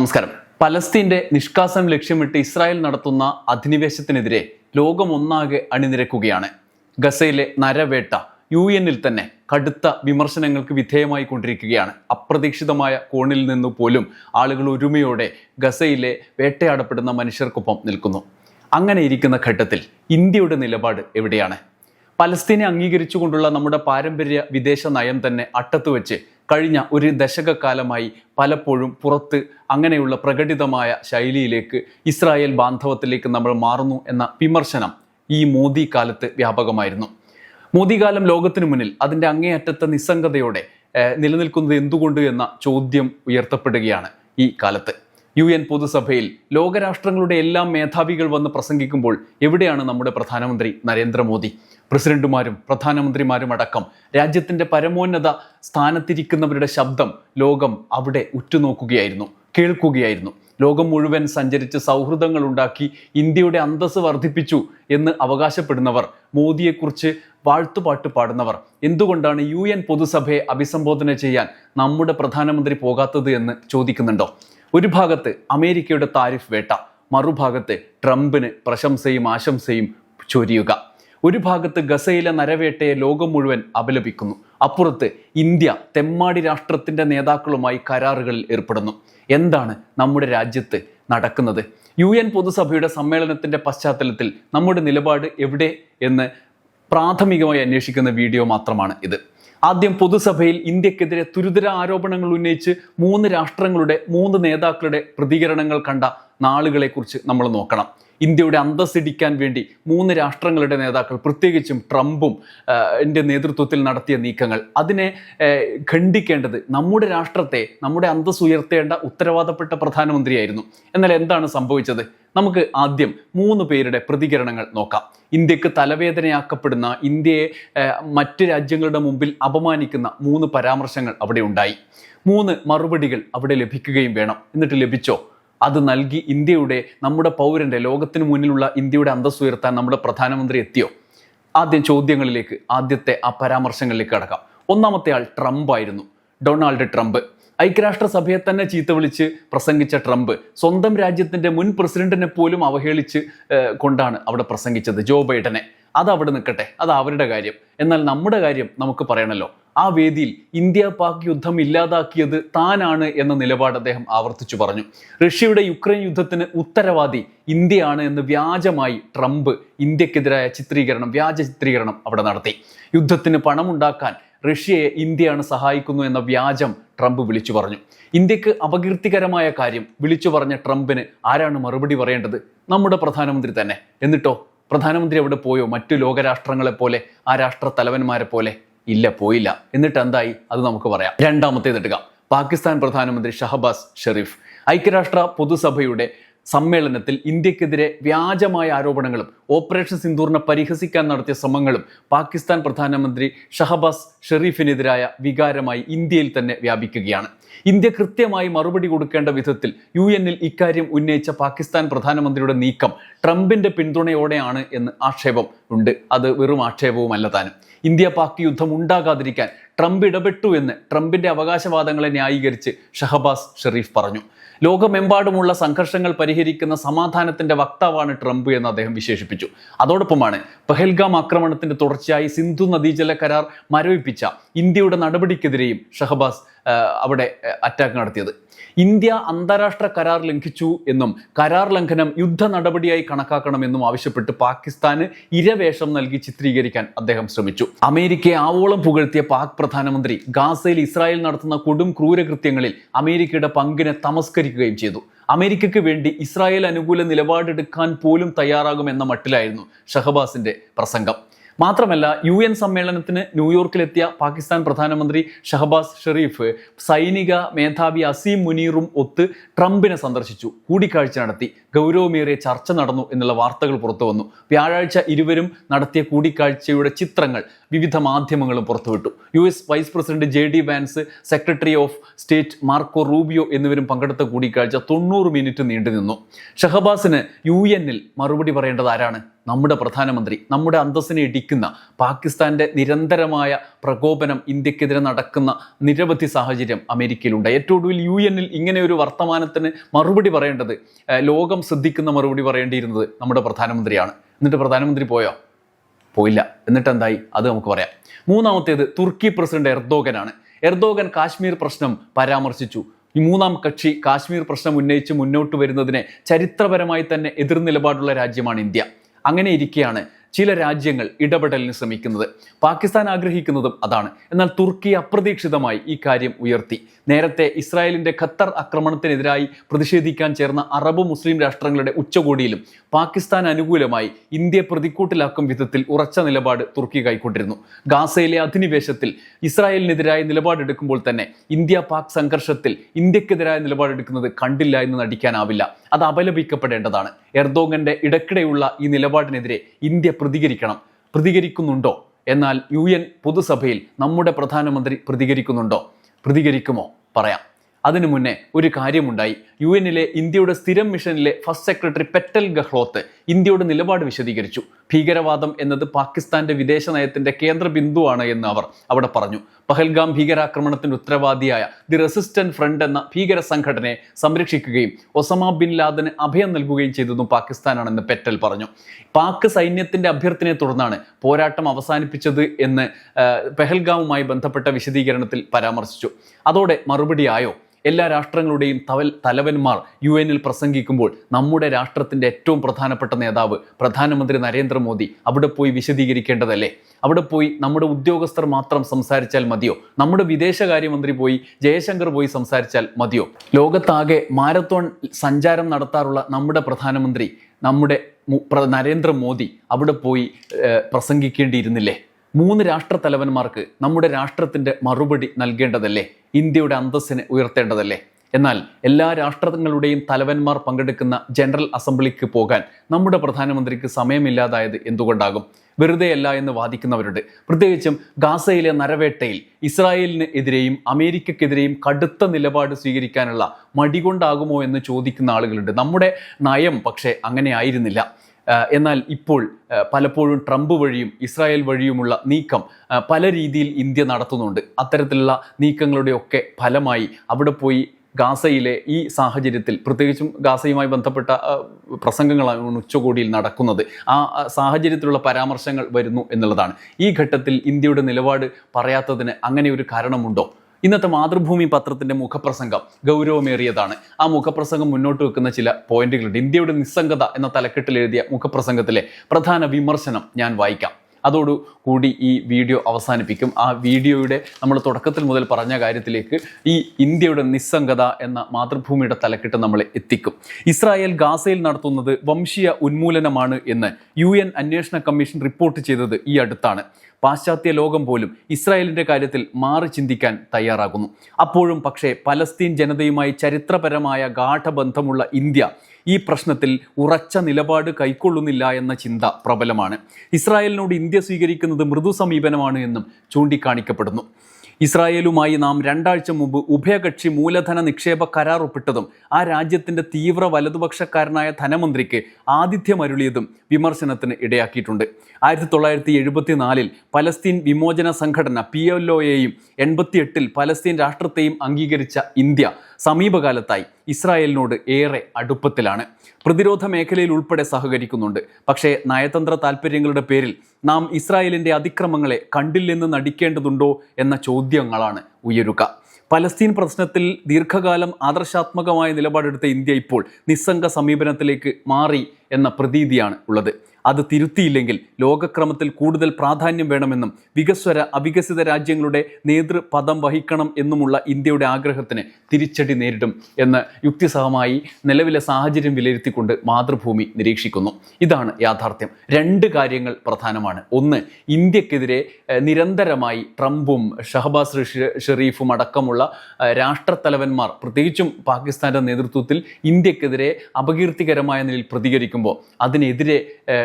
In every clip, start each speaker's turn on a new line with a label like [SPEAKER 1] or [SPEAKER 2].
[SPEAKER 1] നമസ്കാരം. പലസ്തീന്റെ നിഷ്കാസനം ലക്ഷ്യമിട്ട് ഇസ്രായേൽ നടത്തുന്ന അധിനിവേശത്തിനെതിരെ ലോകമൊന്നാകെ അണിനിരക്കുകയാണ്. ഗസയിലെ നരവേട്ട യു എന്നിൽ തന്നെ കടുത്ത വിമർശനങ്ങൾക്ക് വിധേയമായി കൊണ്ടിരിക്കുകയാണ്. അപ്രതീക്ഷിതമായ കോണിൽ നിന്നു പോലും ആളുകൾ ഒരുമയോടെ ഗസയിലെ വേട്ടയാടപ്പെടുന്ന മനുഷ്യർക്കൊപ്പം നിൽക്കുന്നു. അങ്ങനെ ഇരിക്കുന്ന ഘട്ടത്തിൽ ഇന്ത്യയുടെ നിലപാട് എവിടെയാണ്? പലസ്തീനെ അംഗീകരിച്ചുകൊണ്ടുള്ള നമ്മുടെ പാരമ്പര്യ വിദേശ നയം തന്നെ അട്ടത്ത് വെച്ച് കഴിഞ്ഞ ഒരു ദശകക്കാലമായി പലപ്പോഴും പുറത്ത് അങ്ങനെയുള്ള പ്രകടിതമായ ശൈലിയിലേക്ക് ഇസ്രായേൽ ബാന്ധവത്തിലേക്ക് നമ്മൾ മാറുന്നു എന്ന വിമർശനം ഈ മോദി കാലത്ത് വ്യാപകമായിരുന്നു. മോദി കാലം ലോകത്തിനു മുന്നിൽ അതിന്റെ അങ്ങേയറ്റത്തെ നിസ്സംഗതയോടെ നിലനിൽക്കുന്നത് എന്തുകൊണ്ട് എന്ന ചോദ്യം ഉയർത്തപ്പെടുകയാണ് ഈ കാലത്ത്. യു എൻ പൊതുസഭയിൽ ലോകരാഷ്ട്രങ്ങളുടെ എല്ലാം മേധാവികൾ വന്ന് പ്രസംഗിക്കുമ്പോൾ എവിടെയാണ് നമ്മുടെ പ്രധാനമന്ത്രി നരേന്ദ്രമോദി? പ്രസിഡന്റുമാരും പ്രധാനമന്ത്രിമാരും അടക്കം രാജ്യത്തിന്റെ പരമോന്നത സ്ഥാനത്തിരിക്കുന്നവരുടെ ശബ്ദം ലോകം അവിടെ ഉറ്റുനോക്കുകയായിരുന്നു കേൾക്കുകയായിരുന്നു. ലോകം മുഴുവൻ സഞ്ചരിച്ച് സൗഹൃദങ്ങൾ ഉണ്ടാക്കി ഇന്ത്യയുടെ അന്തസ് വർദ്ധിപ്പിച്ചു എന്ന് അവകാശപ്പെടുന്നവർ മോദിയെക്കുറിച്ച് വാഴ്ത്തുപാട്ട് പാടുന്നവർ എന്തുകൊണ്ടാണ് യു എൻ പൊതുസഭയെ അഭിസംബോധന ചെയ്യാൻ നമ്മുടെ പ്രധാനമന്ത്രി പോകാത്തത് എന്ന് ചോദിക്കുന്നുണ്ടോ? ഒരു ഭാഗത്ത് അമേരിക്കയുടെ താരിഫ് വേട്ട മറുഭാഗത്ത് ട്രംപിന് പ്രശംസയും ആശംസയും ചൊരിയുക. ഒരു ഭാഗത്ത് ഗസയിലെ നരവേട്ടയെ ലോകം മുഴുവൻ അപലപിക്കുന്നു. അപ്പുറത്ത് ഇന്ത്യ തെമ്മാടി രാഷ്ട്രത്തിന്റെ നേതാക്കളുമായി കരാറുകളിൽ ഏർപ്പെടുന്നു. എന്താണ് നമ്മുടെ രാജ്യത്ത് നടക്കുന്നത്? യു എൻ പൊതുസഭയുടെ സമ്മേളനത്തിന്റെ പശ്ചാത്തലത്തിൽ നമ്മുടെ നിലപാട് എവിടെ എന്ന് പ്രാഥമികമായി അന്വേഷിക്കുന്ന വീഡിയോ മാത്രമാണ് ഇത്. ആദ്യം പൊതുസഭയിൽ ഇന്ത്യക്കെതിരെ തുരുതര ആരോപണങ്ങൾ ഉന്നയിച്ച് മൂന്ന് രാഷ്ട്രങ്ങളുടെ മൂന്ന് നേതാക്കളുടെ പ്രതികരണങ്ങൾ കണ്ട നാളുകളെക്കുറിച്ച് നമ്മൾ നോക്കണം. ഇന്ത്യയുടെ അന്തസ്സിടിക്കാൻ വേണ്ടി മൂന്ന് രാഷ്ട്രങ്ങളുടെ നേതാക്കൾ പ്രത്യേകിച്ചും ട്രംപും എന്റെ നേതൃത്വത്തിൽ നടത്തിയ നീക്കങ്ങൾ. അതിനെ ഖണ്ഡിക്കേണ്ടത് നമ്മുടെ രാഷ്ട്രത്തെ നമ്മുടെ അന്തസ് ഉയർത്തേണ്ട ഉത്തരവാദപ്പെട്ട പ്രധാനമന്ത്രിയായിരുന്നു. എന്നാൽ എന്താണ് സംഭവിച്ചത്? നമുക്ക് ആദ്യം മൂന്ന് പേരുടെ പ്രതികരണങ്ങൾ നോക്കാം. ഇന്ത്യയ്ക്ക് തലവേദനയാക്കപ്പെടുന്ന ഇന്ത്യയെ മറ്റ് രാജ്യങ്ങളുടെ മുമ്പിൽ അപമാനിക്കുന്ന മൂന്ന് പരാമർശങ്ങൾ അവിടെ ഉണ്ടായി. മൂന്ന് മറുപടികൾ അവിടെ ലഭിക്കുകയും വേണം. എന്നിട്ട് ലഭിച്ചോ? അത് നൽകി ഇന്ത്യയുടെ നമ്മുടെ പൗരന്റെ ലോകത്തിന് മുന്നിലുള്ള ഇന്ത്യയുടെ അന്തസ് ഉയർത്താൻ നമ്മുടെ പ്രധാനമന്ത്രി എത്തിയോ? ആദ്യം ചോദ്യങ്ങളിലേക്ക് ആദ്യത്തെ ആ പരാമർശങ്ങളിലേക്ക് കടക്കാം. ഒന്നാമത്തെ ആൾ ട്രംപ് ആയിരുന്നു ഡൊണാൾഡ് ട്രംപ്. ഐക്യരാഷ്ട്രസഭയെ തന്നെ ചീത്ത വിളിച്ച് പ്രസംഗിച്ച ട്രംപ് സ്വന്തം രാജ്യത്തിന്റെ മുൻ പ്രസിഡന്റിനെ പോലും അവഹേളിച്ച് കൊണ്ടാണ് അവിടെ പ്രസംഗിച്ചത് ജോ ബൈഡനെ. അത് അവിടെ നിൽക്കട്ടെ അത് അവരുടെ കാര്യം. എന്നാൽ നമ്മുടെ കാര്യം നമുക്ക് പറയണല്ലോ. ആ വേദിയിൽ ഇന്ത്യ പാക് യുദ്ധം ഇല്ലാതാക്കിയത് താനാണ് എന്ന നിലപാട് അദ്ദേഹം ആവർത്തിച്ചു പറഞ്ഞു. റഷ്യയുടെ യുക്രൈൻ യുദ്ധത്തിന് ഉത്തരവാദി ഇന്ത്യയാണ് എന്ന് വ്യാജമായി ട്രംപ് ഇന്ത്യക്കെതിരായ ചിത്രീകരണം വ്യാജ ചിത്രീകരണം അവിടെ നടത്തി. യുദ്ധത്തിന് പണമുണ്ടാക്കാൻ റഷ്യയെ ഇന്ത്യയാണ് സഹായിക്കുന്നു എന്ന വ്യാജം ട്രംപ് വിളിച്ചു പറഞ്ഞു. ഇന്ത്യയ്ക്ക് അപകീർത്തികരമായ കാര്യം വിളിച്ചു പറഞ്ഞ ട്രംപിന് ആരാണ് മറുപടി പറയേണ്ടത്? നമ്മുടെ പ്രധാനമന്ത്രി തന്നെ. എന്നിട്ടോ? പ്രധാനമന്ത്രി അവിടെ പോയോ? മറ്റു ലോകരാഷ്ട്രങ്ങളെ പോലെ ആ രാഷ്ട്ര തലവന്മാരെ പോലെ ഇല്ല പോയില്ല. എന്നിട്ട് എന്തായി? അത് നമുക്ക് പറയാം. രണ്ടാമത്തേത് എടുക്കുക പാകിസ്ഥാൻ പ്രധാനമന്ത്രി ഷഹബാസ് ഷെറീഫ് ഐക്യരാഷ്ട്ര പൊതുസഭയുടെ സമ്മേളനത്തിൽ ഇന്ത്യക്കെതിരെ വ്യാജമായ ആരോപണങ്ങളും ഓപ്പറേഷൻ സിന്ദൂറിനെ പരിഹസിക്കാൻ നടത്തിയ ശ്രമങ്ങളും പാകിസ്ഥാൻ പ്രധാനമന്ത്രി ഷഹബാസ് ഷെറീഫിനെതിരായ വികാരമായി ഇന്ത്യയിൽ തന്നെ വ്യാപിക്കുകയാണ്. ഇന്ത്യ കൃത്യമായി മറുപടി കൊടുക്കേണ്ട വിധത്തിൽ യു എന്നിൽ ഇക്കാര്യം ഉന്നയിച്ച പാകിസ്ഥാൻ പ്രധാനമന്ത്രിയുടെ നീക്കം ട്രംപിന്റെ പിന്തുണയോടെയാണ് എന്ന് ആക്ഷേപം ഉണ്ട്. അത് വെറും ആക്ഷേപവുമല്ല താനും. ഇന്ത്യ പാക് യുദ്ധം ഉണ്ടാകാതിരിക്കാൻ ട്രംപ് ഇടപെട്ടു എന്ന് ട്രംപിന്റെ അവകാശവാദങ്ങളെ ന്യായീകരിച്ച് ഷഹബാസ് ഷെറീഫ് പറഞ്ഞു. ലോകമെമ്പാടുമുള്ള സംഘർഷങ്ങൾ പരിഹരിക്കുന്ന സമാധാനത്തിന്റെ വക്താവാണ് ട്രംപ് എന്ന് അദ്ദേഹം വിശേഷിപ്പിച്ചു. അതോടൊപ്പമാണ് പെഹൽഗാം ആക്രമണത്തിന്റെ തുടർച്ചയായി സിന്ധു നദീജല കരാർ മരവിപ്പിച്ച ഇന്ത്യയുടെ നടപടിക്കെതിരെയും ഷഹബാസ് അവിടെ അറ്റാക്ക് നടത്തിയത്. ഇന്ത്യ അന്താരാഷ്ട്ര കരാർ ലംഘിച്ചു എന്നും കരാർ ലംഘനം യുദ്ധ നടപടിയായി കണക്കാക്കണമെന്നും ആവശ്യപ്പെട്ട് പാകിസ്ഥാന് ഇരവേഷം നൽകി ചിത്രീകരിക്കാൻ അദ്ദേഹം ശ്രമിച്ചു. അമേരിക്കയെ ആവോളം പുകഴ്ത്തിയ പാക് പ്രധാനമന്ത്രി ഗാസയിൽ ഇസ്രായേൽ നടത്തുന്ന കൊടും ക്രൂരകൃത്യങ്ങളിൽ അമേരിക്കയുടെ പങ്കിനെ തമസ്കരിക്കുകയും ചെയ്തു. അമേരിക്കയ്ക്ക് വേണ്ടി ഇസ്രായേൽ അനുകൂല നിലപാടെടുക്കാൻ പോലും തയ്യാറാകുമെന്ന മട്ടിലായിരുന്നു ഷഹബാസിന്റെ പ്രസംഗം. മാത്രമല്ല യു എൻ സമ്മേളനത്തിന് ന്യൂയോർക്കിലെത്തിയ പാകിസ്ഥാൻ പ്രധാനമന്ത്രി ഷഹബാസ് ഷെറീഫ് സൈനിക മേധാവി അസീം മുനീറും ഒത്ത് ട്രംപിനെ സന്ദർശിച്ചു കൂടിക്കാഴ്ച നടത്തി. ഗൗരവമേറിയ ചർച്ച നടന്നു എന്നുള്ള വാർത്തകൾ പുറത്തു വന്നു. വ്യാഴാഴ്ച ഇരുവരും നടത്തിയ കൂടിക്കാഴ്ചയുടെ ചിത്രങ്ങൾ വിവിധ മാധ്യമങ്ങളും പുറത്തുവിട്ടു. U S vice president J D Vance secretary of state Marco Rubio എന്നിവരും പങ്കെടുത്ത കൂടിക്കാഴ്ച തൊണ്ണൂറ് മിനിറ്റ് നീണ്ടുനിന്നു. ഷഹബാസിന് യു എന്നിൽ മറുപടി പറയേണ്ടത് ആരാണ്? നമ്മുടെ പ്രധാനമന്ത്രി നമ്മുടെ അന്തസ്സിനെ ഇടിക്കുന്ന പാകിസ്ഥാന്റെ നിരന്തരമായ പ്രകോപനം ഇന്ത്യക്കെതിരെ നടക്കുന്ന നിരവധി സാഹചര്യം അമേരിക്കയിലുണ്ട്. ഏറ്റവും ഒടുവിൽ യു എന്നിൽ ഇങ്ങനെ ഒരു വർത്തമാനത്തിന് മറുപടി പറയേണ്ടത് ലോകം ശ്രദ്ധിക്കുന്ന മറുപടി പറയേണ്ടിയിരുന്നത് നമ്മുടെ പ്രധാനമന്ത്രിയാണ്. എന്നിട്ട് പ്രധാനമന്ത്രി പോയോ? പോയില്ല. എന്നിട്ട് എന്തായി അത് നമുക്ക് പറയാം. മൂന്നാമത്തേത് തുർക്കി പ്രസിഡന്റ് എർദോഗനാണ്. എർദോഗൻ കാശ്മീർ പ്രശ്നം പരാമർശിച്ചു. ഈ മൂന്നാം കക്ഷി കാശ്മീർ പ്രശ്നം ഉന്നയിച്ച് മുന്നോട്ട് വരുന്നതിനെ ചരിത്രപരമായി തന്നെ എതിർ നിലപാടുള്ള രാജ്യമാണ് ഇന്ത്യ. അങ്ങനെ ഇരിക്കെയാണ് ചില രാജ്യങ്ങൾ ഇടപെടലിന് ശ്രമിക്കുന്നത്. പാകിസ്ഥാൻ ആഗ്രഹിക്കുന്നതും അതാണ്. എന്നാൽ തുർക്കി അപ്രതീക്ഷിതമായി ഈ കാര്യം ഉയർത്തി. നേരത്തെ ഇസ്രായേലിന്റെ ഖത്തർ ആക്രമണത്തിനെതിരായി പ്രതിഷേധിക്കാൻ ചേർന്ന അറബ് മുസ്ലിം രാഷ്ട്രങ്ങളുടെ ഉച്ചകോടിയിലും പാകിസ്ഥാൻ അനുകൂലമായി ഇന്ത്യ പ്രതിക്കൂട്ടിലാക്കും വിധത്തിൽ ഉറച്ച നിലപാട് തുർക്കി കൈക്കൊണ്ടിരുന്നു. ഗാസയിലെ അധിനിവേശത്തിൽ ഇസ്രായേലിനെതിരായ നിലപാടെടുക്കുമ്പോൾ തന്നെ ഇന്ത്യ പാക് സംഘർഷത്തിൽ ഇന്ത്യക്കെതിരായ നിലപാടെടുക്കുന്നത് കണ്ടില്ല എന്ന് നടിക്കാനാവില്ല. അത് അപലപിക്കപ്പെടേണ്ടതാണ്. എർദോഗന്റെ ഇടയ്ക്കിടെയുള്ള ഈ നിലപാടിനെതിരെ ഇന്ത്യ പ്രതികരിക്കണം. പ്രതികരിക്കുന്നുണ്ടോ? എന്നാൽ യു എൻ പൊതുസഭയിൽ നമ്മുടെ പ്രധാനമന്ത്രി പ്രതികരിക്കുന്നുണ്ടോ? പ്രതികരിക്കുമോ? പറയാം. അതിനു മുന്നേ ഒരു കാര്യമുണ്ടായി. യു എന്നിലെ ഇന്ത്യയുടെ സ്ഥിരം മിഷനിലെ ഫസ്റ്റ് സെക്രട്ടറി പെറ്റൽ ഗഹ്ലോത്ത് ഇന്ത്യയുടെ നിലപാട് വിശദീകരിച്ചു. ഭീകരവാദം എന്നത് പാകിസ്ഥാന്റെ വിദേശ നയത്തിന്റെ കേന്ദ്ര ബിന്ദുവാണ് എന്ന് അവർ അവിടെ പറഞ്ഞു. പഹൽഗാം ഭീകരാക്രമണത്തിന് ഉത്തരവാദിയായ ദി റെസിസ്റ്റന്റ് ഫ്രണ്ട് എന്ന ഭീകര സംഘടനയെ സംരക്ഷിക്കുകയും ഒസമ ബിൻ ലാദന് അഭയം നൽകുകയും ചെയ്തതും പാകിസ്ഥാനാണെന്ന് പെറ്റൽ പറഞ്ഞു. പാക് സൈന്യത്തിന്റെ അഭ്യർത്ഥനയെ തുടർന്നാണ് പോരാട്ടം അവസാനിപ്പിച്ചത് എന്ന് പെഹൽഗാമുമായി ബന്ധപ്പെട്ട വിശദീകരണത്തിൽ പരാമർശിച്ചു. അതോടെ മറുപടിയായോ? എല്ലാ രാഷ്ട്രങ്ങളുടെയും തവൽ തലവന്മാർ യു എനിൽ പ്രസംഗിക്കുമ്പോൾ നമ്മുടെ രാഷ്ട്രത്തിന്റെ ഏറ്റവും പ്രധാനപ്പെട്ട നേതാവ് പ്രധാനമന്ത്രി നരേന്ദ്രമോദി അവിടെ പോയി വിശദീകരിക്കേണ്ടതല്ലേ? അവിടെ പോയി നമ്മുടെ ഉദ്യോഗസ്ഥർ മാത്രം സംസാരിച്ചാൽ മതിയോ? നമ്മുടെ വിദേശകാര്യമന്ത്രി പോയി ജയശങ്കർ പോയി സംസാരിച്ചാൽ മതിയോ? ലോകത്താകെ മാരത്തോൺ സഞ്ചാരം നടത്താറുള്ള നമ്മുടെ പ്രധാനമന്ത്രി നമ്മുടെ നരേന്ദ്രമോദി അവിടെ പോയി പ്രസംഗിക്കേണ്ടിയിരുന്നില്ലേ? മൂന്ന് രാഷ്ട്രത്തലവന്മാർക്ക് നമ്മുടെ രാഷ്ട്രത്തിന്റെ മറുപടി നൽകേണ്ടതല്ലേ? ഇന്ത്യയുടെ അന്തസ്സിനെ ഉയർത്തേണ്ടതല്ലേ? എന്നാൽ എല്ലാ രാഷ്ട്രങ്ങളുടെയും തലവന്മാർ പങ്കെടുക്കുന്ന ജനറൽ അസംബ്ലിക്ക് പോകാൻ നമ്മുടെ പ്രധാനമന്ത്രിക്ക് സമയമില്ലാതായത് എന്തുകൊണ്ടാകും? വെറുതെയല്ല എന്ന് വാദിക്കുന്നവരുണ്ട്. പ്രത്യേകിച്ചും ഗാസയിലെ നരവേട്ടയിൽ ഇസ്രായേലിന് എതിരെയും അമേരിക്കക്കെതിരെയും കടുത്ത നിലപാട് സ്വീകരിക്കാനുള്ള മടികൊണ്ടാകുമോ എന്ന് ചോദിക്കുന്ന ആളുകളുണ്ട്. നമ്മുടെ നയം പക്ഷേ അങ്ങനെ ആയിരുന്നില്ല. എന്നാൽ ഇപ്പോൾ പലപ്പോഴും ട്രംപ് വഴിയും ഇസ്രായേൽ വഴിയുമുള്ള നീക്കം പല രീതിയിൽ ഇന്ത്യ നടത്തുന്നുണ്ട്. അത്തരത്തിലുള്ള നീക്കങ്ങളുടെയൊക്കെ ഫലമായി അവിടെ പോയി ഗാസയിലെ ഈ സാഹചര്യത്തിൽ പ്രത്യേകിച്ചും ഗാസയുമായി ബന്ധപ്പെട്ട പ്രസംഗങ്ങളാണ് ഉച്ചകോടിയിൽ നടക്കുന്നത്. ആ സാഹചര്യത്തിലുള്ള പരാമർശങ്ങൾ വരുന്നു എന്നുള്ളതാണ്. ഈ ഘട്ടത്തിൽ ഇന്ത്യയുടെ നിലപാട് പറയാത്തതിന് അങ്ങനെ ഒരു കാരണമുണ്ടോ? ഇന്നത്തെ മാതൃഭൂമി പത്രത്തിന്റെ മുഖപ്രസംഗം ഗൗരവമേറിയതാണ്. ആ മുഖപ്രസംഗം മുന്നോട്ട് വെക്കുന്ന ചില പോയിന്റുകളുണ്ട്. ഇന്ത്യയുടെ നിസ്സംഗത എന്ന തലക്കെട്ടിൽ എഴുതിയ മുഖപ്രസംഗത്തിലെ പ്രധാന വിമർശനം ഞാൻ വായിക്കാം. അതോടു കൂടി ഈ വീഡിയോ അവസാനിപ്പിക്കും. ആ വീഡിയോയുടെ നമ്മൾ തുടക്കത്തിൽ മുതൽ പറഞ്ഞ കാര്യത്തിലേക്ക് ഈ ഇന്ത്യയുടെ നിസ്സംഗത എന്ന മാതൃഭൂമിയുടെ തലക്കെട്ട് നമ്മൾ എത്തിക്കും. ഇസ്രായേൽ ഗാസയിൽ നടത്തുന്നത് വംശീയ ഉന്മൂലനമാണ് എന്ന് യു അന്വേഷണ കമ്മീഷൻ റിപ്പോർട്ട് ചെയ്തത് ഈ അടുത്താണ്. പാശ്ചാത്യ ലോകം പോലും ഇസ്രായേലിന്റെ കാര്യത്തിൽ മാറി ചിന്തിക്കാൻ തയ്യാറാകുന്നു. അപ്പോഴും പക്ഷേ പലസ്തീൻ ജനതയുമായി ചരിത്രപരമായ ഗാഠബന്ധമുള്ള ഇന്ത്യ ഈ പ്രശ്നത്തിൽ ഉറച്ച നിലപാട് കൈക്കൊള്ളുന്നില്ല എന്ന ചിന്ത പ്രബലമാണ്. ഇസ്രായേലിനോട് ഇന്ത്യ സ്വീകരിക്കുന്നത് മൃദു സമീപനമാണ് എന്നും ചൂണ്ടിക്കാണിക്കപ്പെടുന്നു. ഇസ്രായേലുമായി നാം രണ്ടാഴ്ച മുമ്പ് ഉഭയകക്ഷി മൂലധന നിക്ഷേപ കരാർ ഒപ്പിട്ടതും ആ രാജ്യത്തിന്റെ തീവ്ര വലതുപക്ഷക്കാരനായ ധനമന്ത്രിക്ക് ആതിഥ്യമരുളിയതും വിമർശനത്തിന് ഇടയാക്കിയിട്ടുണ്ട്. ആയിരത്തി തൊള്ളായിരത്തി എഴുപത്തിനാലിൽ പലസ്തീൻ വിമോചന സംഘടന പി എൽ ഒയെയും എൺപത്തിയെട്ടിൽ പലസ്തീൻ രാഷ്ട്രത്തെയും അംഗീകരിച്ച ഇന്ത്യ സമീപകാലത്തായി ഇസ്രായേലിനോട് ഏറെ അടുപ്പത്തിലാണ്. പ്രതിരോധ മേഖലയിൽ ഉൾപ്പെടെ സഹകരിക്കുന്നുണ്ട്. പക്ഷേ നയതന്ത്ര താൽപ്പര്യങ്ങളുടെ പേരിൽ നാം ഇസ്രായേലിന്റെ അതിക്രമങ്ങളെ കണ്ടില്ലെന്ന് നടിക്കേണ്ടതുണ്ടോ എന്ന ചോദ്യങ്ങളാണ് ഉയരുക. പലസ്തീൻ പ്രശ്നത്തിൽ ദീർഘകാലം ആദർശാത്മകമായ നിലപാടെടുത്ത ഇന്ത്യ ഇപ്പോൾ നിസ്സംഗ സമീപനത്തിലേക്ക് മാറി എന്ന പ്രതീതിയാണ് ഉള്ളത്. അത് തിരുത്തിയില്ലെങ്കിൽ ലോകക്രമത്തിൽ കൂടുതൽ പ്രാധാന്യം വേണമെന്നും വികസ്വര അവികസിത രാജ്യങ്ങളുടെ നേതൃപദം വഹിക്കണം എന്നുമുള്ള ഇന്ത്യയുടെ ആഗ്രഹത്തിന് തിരിച്ചടി നേരിടും എന്ന് യുക്തിസഹമായി നിലവിലെ സാഹചര്യം വിലയിരുത്തിക്കൊണ്ട് മാതൃഭൂമി നിരീക്ഷിക്കുന്നു. ഇതാണ് യാഥാർത്ഥ്യം. രണ്ട് കാര്യങ്ങൾ പ്രധാനമാണ്. ഒന്ന് ഇന്ത്യക്കെതിരെ നിരന്തരമായി ട്രംപും ഷഹബാസ് ഷെറീഫും അടക്കമുള്ള രാഷ്ട്രത്തലവന്മാർ പ്രത്യേകിച്ചും പാകിസ്ഥാന്റെ നേതൃത്വത്തിൽ ഇന്ത്യക്കെതിരെ അപകീർത്തികരമായ നിലയിൽ പ്രതികരിക്കുമ്പോൾ അതിനെതിരെ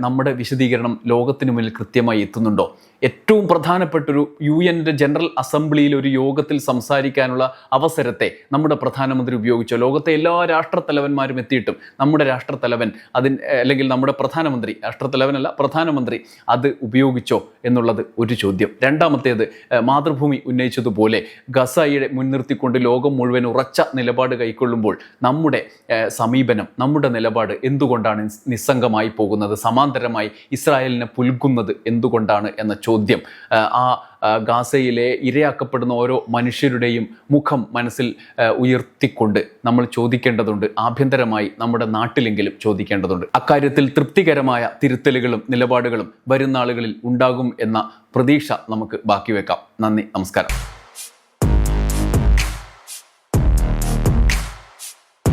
[SPEAKER 1] നമ്മുടെ വിശദീകരണം ലോകത്തിന് മുന്നിൽ കൃത്യമായി എത്തുന്നുണ്ടോ? ഏറ്റവും പ്രധാനപ്പെട്ടൊരു യു എന്റെ ജനറൽ അസംബ്ലിയിൽ ഒരു യോഗത്തിൽ സംസാരിക്കാനുള്ള അവസരത്തെ നമ്മുടെ പ്രധാനമന്ത്രി ഉപയോഗിച്ചോ? ലോകത്തെ എല്ലാ രാഷ്ട്രത്തലവന്മാരും എത്തിയിട്ടും നമ്മുടെ രാഷ്ട്രത്തലവൻ അതിന് അല്ലെങ്കിൽ നമ്മുടെ പ്രധാനമന്ത്രി രാഷ്ട്രത്തലവനല്ല പ്രധാനമന്ത്രി അത് ഉപയോഗിച്ചോ എന്നുള്ളത് ഒരു ചോദ്യം. രണ്ടാമത്തേത് മാതൃഭൂമി ഉന്നയിച്ചതുപോലെ ഗസയുടെ മുൻനിർത്തിക്കൊണ്ട് ലോകം മുഴുവൻ ഉറച്ച നിലപാട് കൈക്കൊള്ളുമ്പോൾ നമ്മുടെ സമീപനം നമ്മുടെ നിലപാട് എന്തുകൊണ്ടാണ് നിസ്സംഗമായി പോകുന്നത്? സമാന്തരമായി ഇസ്രായേലിനെ പുൽകുന്നത് എന്തുകൊണ്ടാണ് എന്ന ചോദ്യം. ആ ഗാസയിലെ ഇരയാക്കപ്പെടുന്ന ഓരോ മനുഷ്യരുടെയും മുഖം മനസ്സിൽ ഉയർത്തിക്കൊണ്ട് നമ്മൾ ചോദിക്കേണ്ടതുണ്ട്. ആഭ്യന്തരമായി നമ്മുടെ നാട്ടിലെങ്കിലും ചോദിക്കേണ്ടതുണ്ട്. അക്കാര്യത്തിൽ തൃപ്തികരമായ തിരുത്തലുകളും നിലപാടുകളും വരുന്ന നാളുകളിൽ ഉണ്ടാകും എന്ന പ്രതീക്ഷ നമുക്ക് ബാക്കി വെക്കാം. നന്ദി നമസ്കാരം.